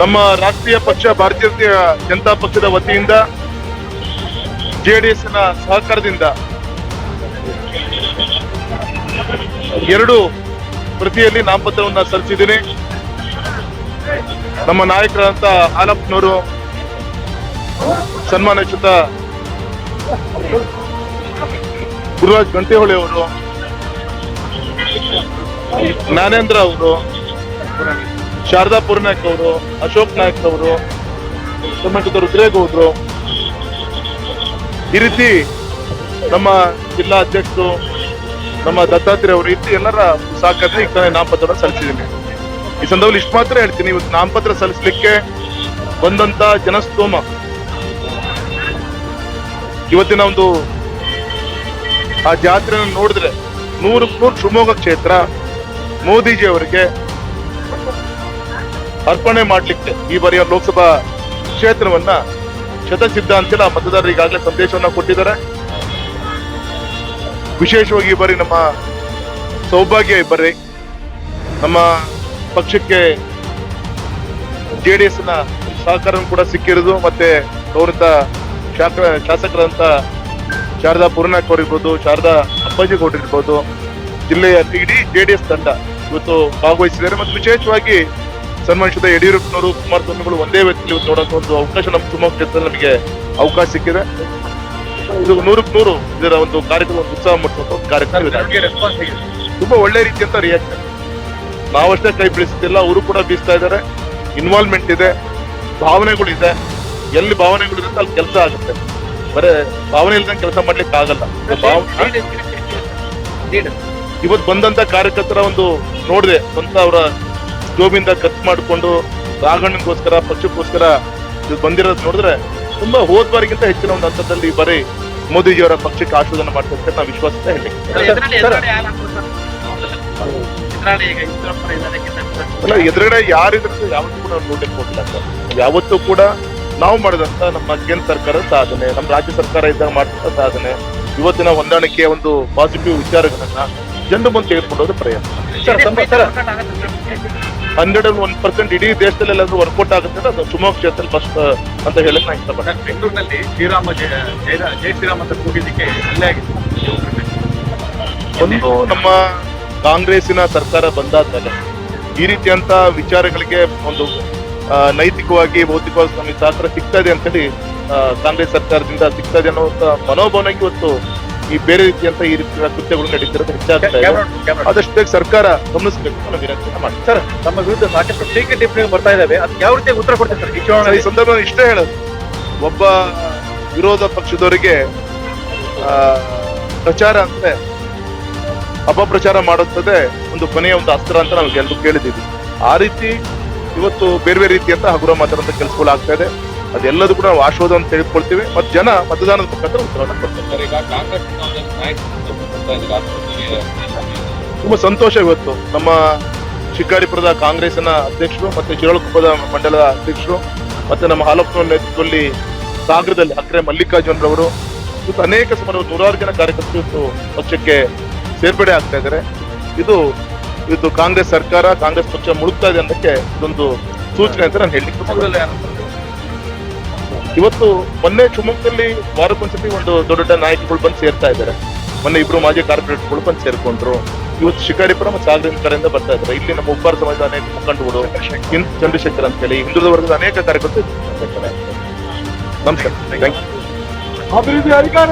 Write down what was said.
ನಮ್ಮ ರಾಷ್ಟ್ರೀಯ ಪಕ್ಷ, ಭಾರತೀಯ ಜನತಾ ಪಕ್ಷದ ವತಿಯಿಂದ ಜೆಡಿಎಸ್ನ ಸಹಕಾರದಿಂದ ಎರಡು ಪ್ರತಿಯಲ್ಲಿ ನಾಮಪತ್ರವನ್ನು ಸಲ್ಲಿಸಿದ್ದೀನಿ. ನಮ್ಮ ನಾಯಕರಾದಂತ ಹಾಲಪ್ಪನವರು ಸನ್ಮಾನಚ್ಯುತ ಗುರುರಾಜ್ ಗಂಟೆಹೊಳೆ ಅವರು, ಜ್ಞಾನೇಂದ್ರ ಅವರು ಶಾರದಾ ಪುರನಾಯಕ್ ಅವರು, ಅಶೋಕ್ ನಾಯಕ್ ಅವರು ಕರ್ನಾಟಕದ ರುದ್ರೇಗೌಡರು ಈ ರೀತಿ ನಮ್ಮ ಜಿಲ್ಲಾ ಅಧ್ಯಕ್ಷರು, ನಮ್ಮ ದತ್ತಾತ್ರೇಯ ಅವರು ಇಟ್ಟು ಎಲ್ಲರ ಸಾಕಂದ್ರೆ ಈಗ ತಾನೇ ನಾಮಪತ್ರ ಸಲ್ಲಿಸಿದ್ದೀನಿ. ಈ ಸಂದರ್ಭದಲ್ಲಿ ಇಷ್ಟು ಮಾತ್ರ ಹೇಳ್ತೀನಿ, ಇವತ್ತು ನಾಮಪತ್ರ ಸಲ್ಲಿಸಲಿಕ್ಕೆ ಬಂದಂತ ಜನಸ್ತೋಮ. ಇವತ್ತಿನ ಒಂದು ಆ ಜಾತ್ರೆಯನ್ನು ನೋಡಿದ್ರೆ ನೂರಕ್ಕೆ ನೂರು ಶಿವಮೊಗ್ಗ ಕ್ಷೇತ್ರ ಮೋದಿಜಿ ಅವರಿಗೆ ಅರ್ಪಣೆ ಮಾಡ್ಲಿಕ್ಕೆ ಈ ಬಾರಿಯ ಲೋಕಸಭಾ ಕ್ಷೇತ್ರವನ್ನ ಶತಸಿದ್ಧ ಅಂತೇಳಿ ಆ ಮತದಾರರು ಈಗಾಗಲೇ ಸಂದೇಶವನ್ನ ಕೊಟ್ಟಿದ್ದಾರೆ. ವಿಶೇಷವಾಗಿ ಈ ಬಾರಿ ನಮ್ಮ ಸೌಭಾಗ್ಯ ಇಬ್ಬರಿ ನಮ್ಮ ಪಕ್ಷಕ್ಕೆ ಜೆಡಿಎಸ್ನ ಸಹಕಾರ ಕೂಡ ಸಿಕ್ಕಿರೋದು ಮತ್ತೆ ಗೌರವಿತ ಶಾಸ ಶಾಸಕರಂತ ಶಾರದಾ ಪೂರ್ಣಾಕ್ ಅವರಿರ್ಬೋದು, ಶಾರದಾ ಅಪ್ಪಾಜಿ ಕೋಟಿರ್ಬೋದು ಜಿಲ್ಲೆಯ ಇಡೀ ಜೆಡಿಎಸ್ ತಂಡ ಇವತ್ತು ಭಾಗವಹಿಸಿದ್ದಾರೆ. ಮತ್ತು ವಿಶೇಷವಾಗಿ ಸನ್ಮಾನಿಸಿದ ಯಡಿಯೂರಪ್ಪನವರು ಕುಮಾರಸ್ವಾಮಿಗಳು ಒಂದೇ ವ್ಯಕ್ತಿ ನೋಡೋಕೆ ಒಂದು ಅವಕಾಶ ನಮ್ಮ ಶಿವಮೊಗ್ಗ ಕ್ಷೇತ್ರದಲ್ಲಿ ನಮಗೆ ಅವಕಾಶ ಸಿಕ್ಕಿದೆ. ಇದು ನೂರಕ್ಕೆ ನೂರು ಇದರ ಒಂದು ಕಾರ್ಯಕ್ರಮ ಉತ್ಸಾಹ ಮಾಡುವಂತ ಒಂದು ಕಾರ್ಯಕ್ರಮ ಇದೆ. ತುಂಬಾ ಒಳ್ಳೆ ರೀತಿಯಂತ ರಿಯಾಕ್ಷನ್ ನಾವಷ್ಟೇ ಕೈ ಬೀಳಿಸ್ತಿಲ್ಲ ಅವರು ಕೂಡ ಬೀಸ್ತಾ ಇದ್ದಾರೆ. ಇನ್ವಾಲ್ವ್ಮೆಂಟ್ ಇದೆ ಭಾವನೆಗಳಿದೆ ಎಲ್ಲಿ ಭಾವನೆಗಳಿರುತ್ತೆ ಅಲ್ಲಿ ಕೆಲಸ ಆಗುತ್ತೆ. ಬರೇ ಭಾವನೆ ಇಲ್ದಂಗೆ ಕೆಲಸ ಮಾಡ್ಲಿಕ್ಕೆ ಆಗಲ್ಲ. ಇವತ್ತು ಬಂದಂತ ಕಾರ್ಯಕರ್ತರ ಒಂದು ನೋಡಿದೆ ಸ್ವಂತ ಅವರ ಜೋಬಿಂದ ಖರ್ಚು ಮಾಡಿಕೊಂಡು ರಾಘಣ್ಣಗೋಸ್ಕರ ಪಕ್ಷಕ್ಕೋಸ್ಕರ ಇದು ಬಂದಿರೋದು ನೋಡಿದ್ರೆ ತುಂಬಾ ಹೋದ್ ಬಾರಿಗಿಂತ ಹೆಚ್ಚಿನ ಒಂದು ಹಂತದಲ್ಲಿ ಬರೀ ಮೋದಿಜಿಯವರ ಪಕ್ಷಕ್ಕೆ ಆಶೀರ್ವಾದ ಮಾಡ್ತಾರೆ ನಾವು ವಿಶ್ವಾಸ ಹೇಳಿ ಅಲ್ಲ ಎದುರುಗಡೆ ಯಾರಿದ್ರು ಯಾವತ್ತೂ ಕೂಡ ನೋಡ್ಲಿಕ್ಕೆ ಹೋಗಿಲ್ಲ ಸರ್. ಯಾವತ್ತೂ ಕೂಡ ನಾವು ಮಾಡಿದಂತ ನಮ್ಮ ಕೇಂದ್ರ ಸರ್ಕಾರದ ಸಾಧನೆ ನಮ್ಮ ರಾಜ್ಯ ಸರ್ಕಾರ ಇದ್ದಾಗ ಮಾಡಿದಂತ ಸಾಧನೆ ಇವತ್ತಿನ ಹೊಂದಾಣಿಕೆಯ ಒಂದು ಪಾಸಿಟಿವ್ ವಿಚಾರಗಳನ್ನ ಜನರು ಮುಂದೆ ತೆಗೆದುಕೊಂಡು ಹೋದ ಪ್ರಯತ್ನ. ಹಂಡ್ರೆಡ್ ಅಂಡ್ ಒನ್ ಪರ್ಸೆಂಟ್ ಇಡೀ ದೇಶದಲ್ಲಿ ಎಲ್ಲಾದ್ರೂ ವರ್ಕೌಟ್ ಆಗುತ್ತೆ ಅದು ಶಿವಮೊಗ್ಗ ಕ್ಷೇತ್ರದಲ್ಲಿ ಫಸ್ಟ್ ಅಂತ ಹೇಳಕ್ ನಾ ಇಷ್ಟಪಡ್ತೀನಿ. ಬೆಂಗಳೂರಿನಲ್ಲಿ ಶ್ರೀರಾಮ ಜಯ ಶ್ರೀರಾಮ್ ಅಂತ ಕೂಗಿದ್ದಕ್ಕೆ ಅಲ್ಲೇ ಆಗಿದೆ ಒಂದು ನಮ್ಮ ಕಾಂಗ್ರೆಸ್ಸಿನ ಸರ್ಕಾರ ಬಂದಾದ್ಮೇಲೆ ಈ ರೀತಿಯಂತ ವಿಚಾರಗಳಿಗೆ ಒಂದು ನೈತಿಕವಾಗಿ ಭೌತಿಕವಾಗಿ ನಮಗೆ ಸಹಕಾರ ಸಿಗ್ತಾ ಇದೆ ಅಂತೇಳಿ ಕಾಂಗ್ರೆಸ್ ಸರ್ಕಾರದಿಂದ ಸಿಗ್ತಾ ಇದೆ ಅನ್ನುವಂತ ಮನೋಭಾವನೆಗೆ ಇವತ್ತು ಈ ಬೇರೆ ರೀತಿಯಂತ ಈ ರೀತಿಯ ಕೃತ್ಯಗಳು ನಡೀತಿರೋದು ಹೆಚ್ಚಾಗ್ತಾ ಇದೆ. ಆದಷ್ಟು ಬೇಗ ಸರ್ಕಾರ ಗಮನಿಸಬೇಕು ಅನ್ನೋ ವಿನಂತಿ ಸರ್ ತಮ್ಮ ವಿರುದ್ಧ ಸಾಕಷ್ಟು ಟೀಕೆ ಟಿಪ್ಪಣಿಗಳು ಬರ್ತಾ ಇದಾವೆ. ಅದು ಯಾವ ರೀತಿ ಉತ್ತರ ಕೊಡ್ತೀವಿ ಸರ್? ಈ ಸಂದರ್ಭದಲ್ಲಿ ಇಷ್ಟೇ ಹೇಳೋದು. ಒಬ್ಬ ವಿರೋಧ ಪಕ್ಷದವರಿಗೆ ಆ, ಪ್ರಚಾರ ಅಂದ್ರೆ ಅಪಪ್ರಚಾರ ಮಾಡುತ್ತದೆ. ಒಂದು ಕೊನೆಯ ಒಂದು ಅಸ್ತ್ರ ಅಂತ ನಾವು ಎಲ್ಲರೂ ಕೇಳಿದ್ದೀವಿ. ಆ ರೀತಿ ಇವತ್ತು ಬೇರೆ ಬೇರೆ ರೀತಿಯಂತ ಹಗುರ ಮಾತಾಡುವಂತ ಕೆಲಸಗಳು ಆಗ್ತಾ ಇದೆ. ಅದೆಲ್ಲದೂ ಕೂಡ ನಾವು ಆಶೀರ್ವಾದವನ್ನು ತೆಗೆದುಕೊಳ್ತೀವಿ ಮತ್ತೆ ಜನ ಮತದಾನದ ಮುಖಾಂತರ ಉತ್ತರವನ್ನು ಕೊಡ್ತಾರೆ. ತುಂಬಾ ಸಂತೋಷ ಇವತ್ತು. ನಮ್ಮ ಶಿಕಾರಿಪುರದ ಕಾಂಗ್ರೆಸ್ನ ಅಧ್ಯಕ್ಷರು ಮತ್ತೆ ಶಿರಳಕೊಪ್ಪದ ಮಂಡಲದ ಅಧ್ಯಕ್ಷರು ಮತ್ತೆ ನಮ್ಮ ಹಾಲಪ್ಪನ ನೇತೃತ್ವದಲ್ಲಿ ಸಾಗರದಲ್ಲಿ ಅಕ್ರೆ ಮಲ್ಲಿಕಾರ್ಜುನ್ ರವರು ಇವತ್ತು ಅನೇಕ ಸುಮಾರು ನೂರಾರು ಜನ ಕಾರ್ಯಕರ್ತರು ಇವತ್ತು ಪಕ್ಷಕ್ಕೆ ಸೇರ್ಪಡೆ ಆಗ್ತಾ ಇದ್ದಾರೆ. ಇದು ಇದು ಕಾಂಗ್ರೆಸ್ ಸರ್ಕಾರ, ಕಾಂಗ್ರೆಸ್ ಪಕ್ಷ ಮುಳುಗ್ತಾ ಇದೆ ಅನ್ನೋಕ್ಕೆ ಇದೊಂದು ಸೂಚನೆ ಅಂತ ನಾನು ಹೇಳಿ? ಇವತ್ತು ಮೊನ್ನೆ ಶಿವಮೊಗ್ಗದಲ್ಲಿ ವಾರಕ್ಕೊಂದ್ಸತಿ ಒಂದು ದೊಡ್ಡ ದೊಡ್ಡ ನಾಯಕಗಳು ಬಂದು ಸೇರ್ತಾ ಇದ್ದಾರೆ ಮೊನ್ನೆ ಇಬ್ರು ಮಾಜಿ ಕಾರ್ಪೊರೇಟ್ಗಳು ಬಂದು ಸೇರ್ಕೊಂಡ್ರು ಇವತ್ತು ಶಿಕಾರಿಪುರ ಮತ್ತು ಸಾಗರ ಕಡೆಯಿಂದ ಬರ್ತಾ ಇದ್ದಾರೆ ಇಲ್ಲಿ ನಮ್ಮ ಉಪ್ಪಾರ ಸಮಾಜದ ಅನೇಕ ಮುಖಂಡಗಳು ಚಂದ್ರಶೇಖರ್ ಅಂತ ಹೇಳಿ, ಹಿಂದುಳಿದ ವರ್ಗದ ಅನೇಕ ಕಾರ್ಯಕರ್ತರು. ನಮಸ್ಕಾರ ಥ್ಯಾಂಕ್ ಯು ಅಭಿವೃದ್ಧಿ ಅಧಿಕಾರ.